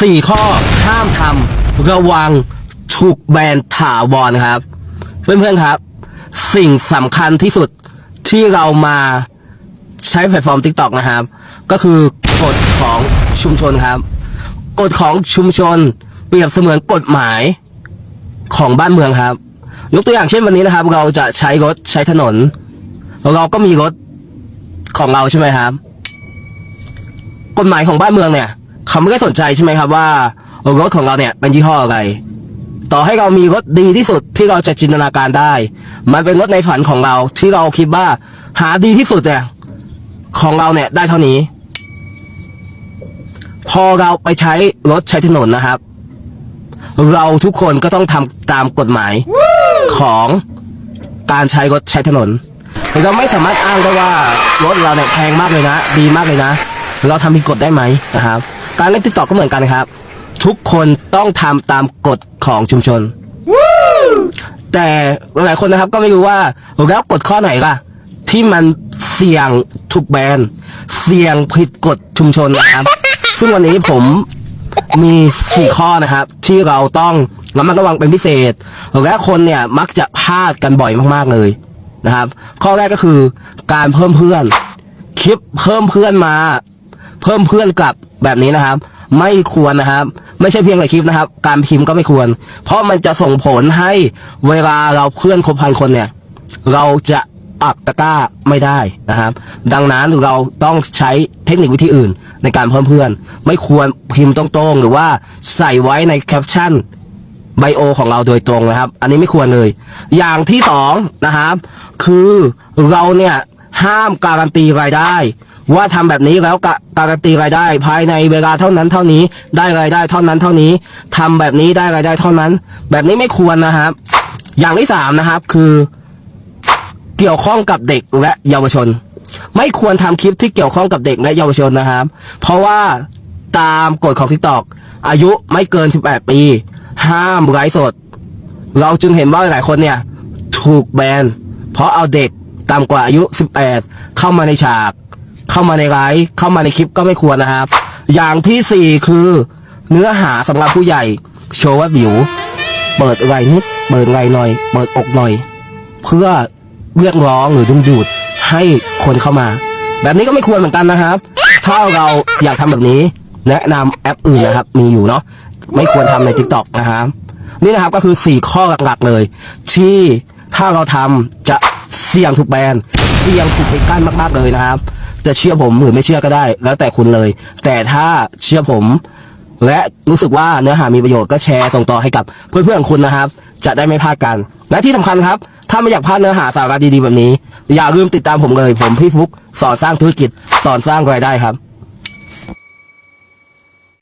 สี่ข้อห้ามทำระวังถูกแบนถาวรครับ เพื่อนๆครับ สิ่งสำคัญที่สุดที่เรามาใช้แพลตฟอร์ม TikTok นะครับ ก็คือกฎของชุมชนครับกฎของชุมชน เปรียบเสมือนกฎหมายของบ้านเมืองครับ ยกตัวอย่างเช่นวันนี้นะครับ เราจะใช้รถใช้ถนน เราก็มีรถของเราใช่ไหมครับ กฎหมายของบ้านเมืองเนี่ย เขาไม่ได้สนใจใช่ไหมครับว่ารถของเราเนี่ยเป็นยี่ห้ออะไร ต่อให้เรามีรถดีที่สุดที่เราจะจินตนาการได้ มันเป็นรถในฝันของเราที่เราคิดว่า หาดีที่สุดเนี่ยของเราเนี่ยได้เท่านี้ พอเราไปใช้รถใช้ถนนนะครับ เราทุกคนก็ต้องทำตามกฎหมายของการใช้รถใช้ถนนเราไม่สามารถอ้างได้ว่ารถเราเนี่ยแพงมากเลยนะ ดีมากเลยนะ เราทำผิดกฎได้ไหมนะครับ การเล่นติ๊กต็อกก็เหมือนกันครับ ทุกคนต้องทำตามกฎของชุมชน แต่หลายคนนะครับก็ไม่รู้ว่าแล้วกฎข้อไหนล่ะ ที่มันเสี่ยงถูกแบนเสี่ยงผิดกฎชุมชนนะครับ ซึ่งวันนี้ผมมีสี่ข้อนะครับ ที่เราต้องระมัดระวังเป็นพิเศษและคนเนี่ยมักจะพลาดกันบ่อยมากๆเลยนะครับ ข้อแรกก็คือการเพิ่มเพื่อน คลิปเพิ่มเพื่อนมา เพิ่มเพื่อนกลับ แบบนี้นะครับ ไม่ควรนะครับ ไม่ใช่เพียงแต่คลิปนะครับ การพิมพ์ก็ไม่ควร เพราะมันจะส่งผลให้เวลาเราเพื่อนคบพันคนเนี่ย เราจะปักตะก้าไม่ได้นะครับ ดังนั้นเราต้องใช้เทคนิควิธีอื่น ในการเพิ่มเพื่อน ไม่ควรพิมพ์ตรงๆ หรือว่าใส่ไว้ในแคปชั่นไบโอของเราโดยตรงนะครับ อันนี้ไม่ควรเลย อย่างที่สองนะครับ คือเราเนี่ยห้ามการันตีรายได้ ว่าทำแบบนี้แล้วกะการันตีรายได้ ภายในเวลาเท่านั้นเท่านี้ได้รายได้เท่านั้นเท่านี้ทำแบบนี้ได้รายได้เท่านั้น แบบนี้ไม่ควรนะครับ อย่างที่สามนะครับคือ เกี่ยวข้องกับเด็กและเยาวชน ไม่ควรทำคลิปที่เกี่ยวข้องกับเด็กและเยาวชนนะครับ เพราะว่าตามกฎของ TikTok อายุไม่เกิน 18 ปี ห้ามไลฟ์สด เราจึงเห็นว่าหลายคนเนี่ย ถูกแบนเพราะเอาเด็กต่ำกว่าอายุ 18 เข้ามาในฉาก เข้ามาในไลฟ์เข้ามาในคลิปก็ไม่ควรนะครับ อย่างที่สี่คือเนื้อหาสำหรับผู้ใหญ่ โชว์ว่าบิว เปิดไหล่นิด เปิดไหล่หน่อย เปิดอกหน่อย เพื่อเรียกร้องหรือดึงดูดให้คนเข้ามา แบบนี้ก็ไม่ควรเหมือนกันนะครับ ถ้าเราอยากทำแบบนี้ แนะนำแอปอื่นนะครับ มีอยู่เนาะไม่ควรทำใน t ิ k t o k นะครับ นี่นะครับก็คือ 4 ข้อหลักๆเลย ที่ถ้าเราทำจะเสี่ยงถูกแบนเสี่ยงถูกปิดกั้นมากๆเลยนะครับ จะเชื่อผมหรือไม่เชื่อก็ได้ แล้วแต่คุณเลย แต่ถ้าเชื่อผม และรู้สึกว่าเนื้อหามีประโยชน์ก็แชร์ส่งต่อให้กับเพื่อนๆของคุณนะครับ จะได้ไม่พลาดกัน และที่สำคัญครับ ถ้าไม่อยากพลาดเนื้อหาสาระดีๆแบบนี้ อย่าลืมติดตามผมเลย ผมพี่ฟุกสอนสร้างธุรกิจสอนสร้างรายได้ครับ